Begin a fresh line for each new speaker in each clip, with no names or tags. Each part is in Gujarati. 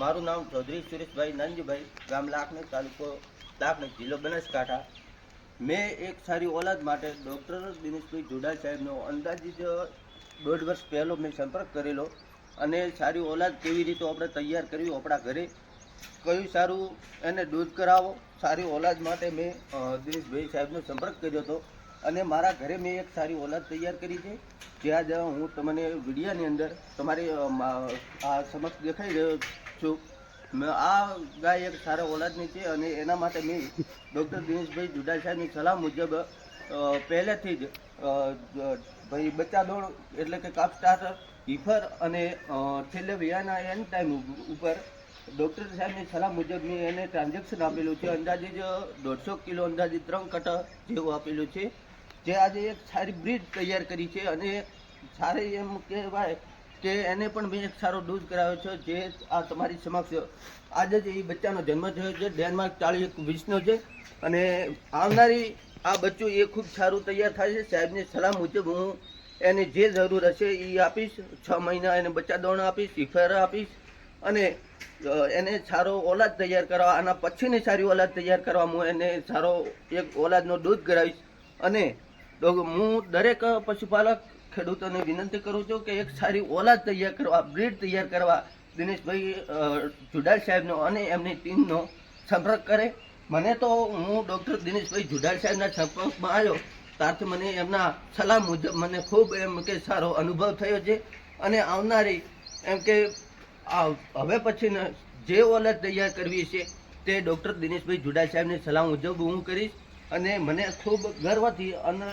મારું નામ ચૌધરી સુરેશભાઈ નાનજીભાઈ ગામ લાખને તાલુકો લાખને જિલ્લો બનાસકાંઠા. મેં એક સારી ઓલાદ માટે ડૉક્ટર દિનેશભાઈ જોડા સાહેબનો અંદાજિત દોઢ વર્ષ પહેલો મેં સંપર્ક કરેલો અને સારી ઓલાદ કેવી રીતે આપણે તૈયાર કરવી આપણા ઘરે, કયું સારું એને દૂધ કરાવો, સારી ઓલાદ માટે મેં દિનેશભાઈ સાહેબનો સંપર્ક કર્યો હતો. અને મારા ઘરે મેં એક સારી ઓલાદ તૈયાર કરી છે. જ્યાં જ્યાં હું તમને વિડીયાની અંદર તમારી આ સમક્ષ દેખાઈ રહ્યો છું. આ ગાય એક સારા ઓલાદની છે અને એના માટે મેં ડૉક્ટર દિનેશભાઈ જુડા સલાહ મુજબ પહેલેથી જ ભાઈ બચ્ચા દોડ એટલે કે કાપ સ્ટાર્ટર હિફર અને છેલ્લે વિયાના એન્ડ ટાઈમ ઉપર ડૉક્ટર સાહેબની સલાહ મુજબ મેં એને ટ્રાન્ઝેક્શન આપેલું છે. અંદાજે જ દોઢસો કિલો અંદાજે ત્રણ કટા જેવું આપેલું છે. જે આજે એક સારી બ્રિડ તૈયાર કરી છે અને સારી એમ કહેવાય કે એને પણ મેં એક સારો ડોઝ કરાવ્યો છે જે આ તમારી સમક્ષ આજે જ એ બચ્ચાનો જન્મ થયો છે, ડેનમાર્ક ચાલીસ એક વીસનો છે અને આવનારી આ બચ્ચું એ ખૂબ સારું તૈયાર થાય છે. સાહેબની સલાહ મુજબ હું એને જે જરૂર હશે એ આપીશ, છ મહિના એને બચ્ચા દોણ આપીશ ઇફેર આપીશ અને એને સારો ઓલાદ તૈયાર કરવા, આના પછીની સારી ઓલાદ તૈયાર કરવા હું એને સારો એક ઓલાદનો દૂધ કરાવીશ અને હું દરેક પશુપાલક ખેડૂતોને વિનંતી કરું છું કે એક સારી ઓલાદ તૈયાર કરવા બ્રીડ તૈયાર કરવા દિનેશભાઈ જુડાલ સાહેબનો અને એમની ટીમનો સંપર્ક કરે. મને તો હું ડૉક્ટર દિનેશભાઈ જુડાલ સાહેબના સંપર્કમાં આવ્યો ત્યારથી મને એમના સલાહ મુજબ મને ખૂબ એમ કે સારો અનુભવ થયો છે. અને આવનારી એમ કે હવે પછી જે ઓલાદ તૈયાર કરવી છે તે ડૉક્ટર દિનેશભાઈ જુડાલ સાહેબની સલાહ મુજબ હું કરીશ. અને મને ખૂબ ગર્વથી અને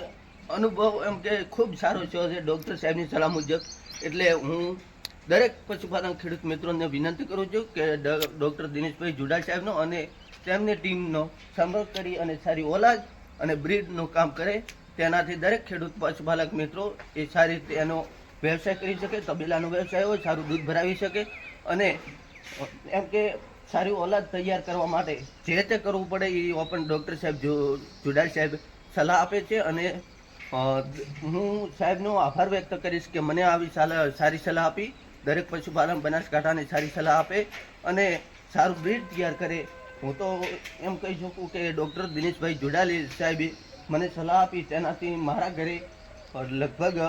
અનુભવ એમ કે ખૂબ સારો થયો છે ડૉક્ટર સાહેબની સલાહ મુજબ. એટલે હું દરેક પશુપાલન ખેડૂત મિત્રોને વિનંતી કરું છું કે ડૉક્ટર દિનેશભાઈ જુડા સાહેબનો અને તેમની ટીમનો સંપર્ક કરી અને સારી ઓલાદ અને બ્રીડનું કામ કરે. તેનાથી દરેક ખેડૂત પશુપાલક મિત્રો એ સારી રીતે એનો વ્યવસાય કરી શકે, તબેલાનો વ્યવસાય હોય, સારું દૂધ ભરાવી શકે. અને એમ કે સારી ઓલાદ તૈયાર કરવા માટે જે તે કરવું પડે એ ઓપન ડૉક્ટર સાહેબ જુડાલ સાહેબ સલાહ આપે છે અને હું સાહેબનો આભાર વ્યક્ત કરીશ કે મને આવી સલાહ સારી સલાહ આપી. દરેક પશુપાલન બનાસકાંઠાને સારી સલાહ આપે અને સારું બ્રીડ તૈયાર કરે. હું તો એમ કહી શકું કે ડૉક્ટર દિનેશભાઈ જોડાલી સાહેબે મને સલાહ આપી તેનાથી મારા ઘરે લગભગ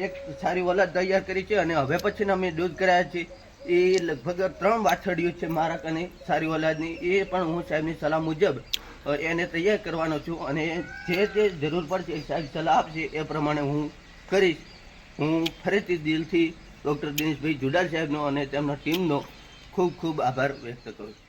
એક સારી ઓલાદ તૈયાર કરી છે અને હવે પછીના અમે દૂધ કરાયા છે એ લગભગ ત્રણ વાછડીઓ છે મારા કને સારી ઓલાદની. એ પણ હું સાહેબની સલાહ મુજબ એને તૈયાર કરવાનો છું અને જે જે જરૂર પડશે સાહેબ સલાહ આપશે એ પ્રમાણે હું કરીશ. હું ફરીથી દિલથી ડૉક્ટર દિનેશભાઈ જુડાલ સાહેબનો અને તેમના ટીમનો ખૂબ ખૂબ આભાર વ્યક્ત કરું છું.